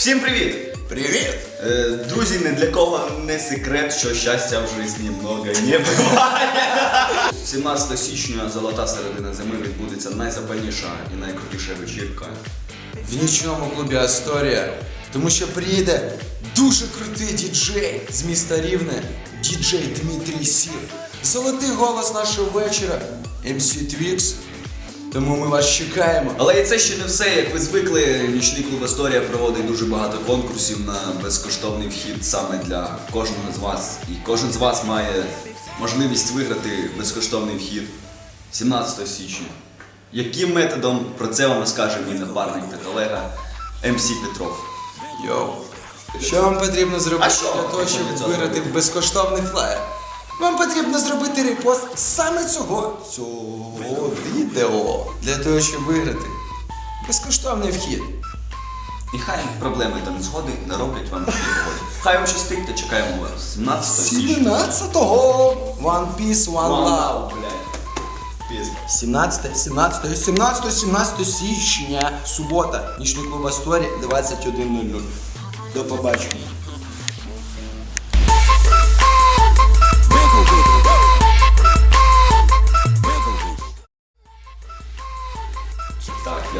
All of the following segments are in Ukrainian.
Всім привіт! Привіт! Е, друзі, не для кого не секрет, що щастя в житті много не буває. 17 січня, золота середина зими, відбудеться найзапальніша і найкрутіша вечірка. В нічному клубі Асторія, тому що приїде дуже крутий діджей з міста Рівне, діджей Дмитрій Сір. Золотий голос нашого вечора MC Twix. Тому ми вас чекаємо. Але і це ще не все. Як ви звикли, нічний клуб Асторія проводить дуже багато конкурсів на безкоштовний вхід саме для кожного з вас. І кожен з вас має можливість виграти безкоштовний вхід 17 січня. Яким методом про це вам розкаже мій напарник та колега МС Петров. Йоу. Що вам потрібно зробити що для того, щоб виграти безкоштовний флаєр? Вам потрібно зробити репост саме цього, цього відео для того, щоб виграти безкоштовний вхід. І хай проблеми та незгоди не роблять вам погоди. Хай вам щастить та чекаємо вас 17 січня. 17-го One Piece, One One Love. love, блядь. Пізно. 17, 17, 17, 17 січня, субота, нічний клуб Асторі, 21.00. До побачення.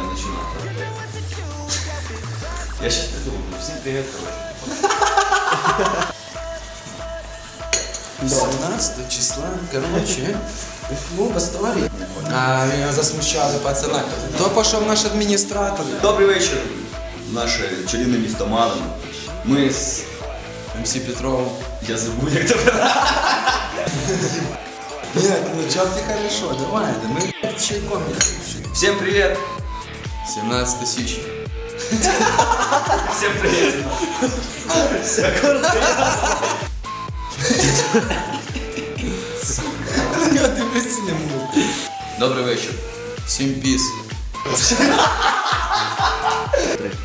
Так, я начинаю. Я сейчас придумал. Всем привет, короче. 17 числа, короче, клуб Асторі. А, меня засмущали пацана. То пішов наш адміністратор. Добрий вечір, наше чарівне місто Малин. Ми з... МС Петров. Я забув, як тебе. Нет, ну чё ты хорошо, давай, да мы чайком. Всем привет. 17 січня. Всем привет. Я дивлюся не можу. Добрий вечір. Всім піс.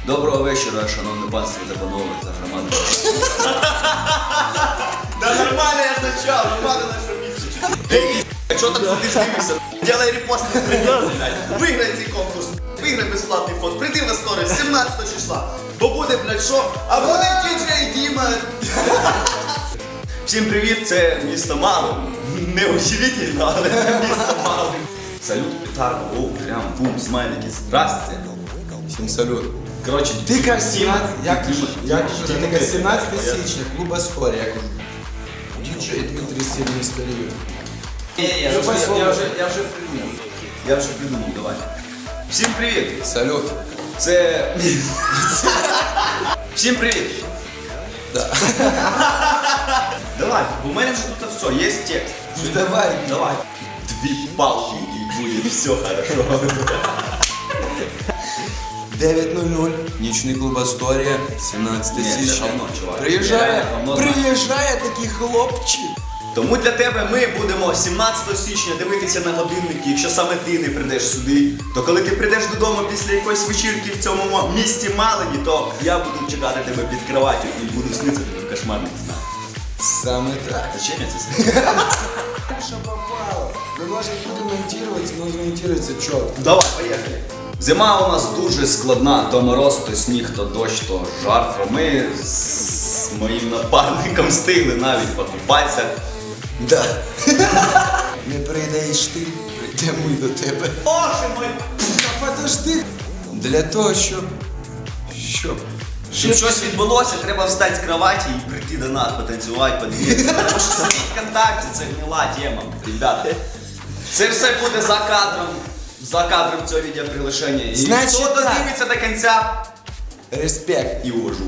Доброго вечора, шановне панство та панове та громади. Да нормально я почав, громада наша місце. Ей, а що там сидиш дивишся? Делай репост на стрімі, блядь. Виграй цей конкурс. Виграй безплатний фонд. Прийди в історію 17 числа. Бо буде, блядь, що? А буде діджей Діма. Всім привіт, це місто Малин. Не удивительно, але це місто Малин. Салют, петарда, о, прям бум, смайлики, здрасте. Всім салют. Коротше, Ти кажеш 17, я кажу, я кажу, ти кажеш 17 січня, клуб Асфорія, я кажу. Діджей Дмитрий Сильний старію. Ні, вже, пошел. я вже придумав. Я вже придумав, давай. Всім привіт! Салют. Це. Всім привіт! Да. Давай, бо в мене вже тут все, є текст. Ну, давай. Давай. Дві палки і буде все хорошо. 9.00, нічний клуб Асторія, 17 Ні, це січня. говно, чувак. Приїжджає, Реально говно. приїжджає такий хлопчик. Тому для тебе ми будемо 17 січня дивитися на годинники. Якщо саме ти не прийдеш сюди, то коли ти прийдеш додому після якоїсь вечірки в цьому місті Малині, то я буду чекати тебе під кроваттю і буду снитися тебе в кошмарних снах. Саме так. Зачем я це сказав? Що попало? Ми можемо тут монтувати, но змонтується чітко. Давай, поїхали. Зима у нас дуже складна, то мороз, то сніг, то дощ, то жарко. Ми з моїм напарником встигли навіть покупатися. Да. Не прийдеш ти, прийдемо і до тебе. Боже мой! Та подожди. Для того, щоб. Щоб. Щоб щось відбулося, треба встати з кроваті і прийти до нас, потанцювати, подивитися. Тому що сидіть в це гніла тема, ребята. Це все буде за кадром, за кадром цього відеоприглашення. І Значить хто так. додивиться до кінця Респект. і уважу.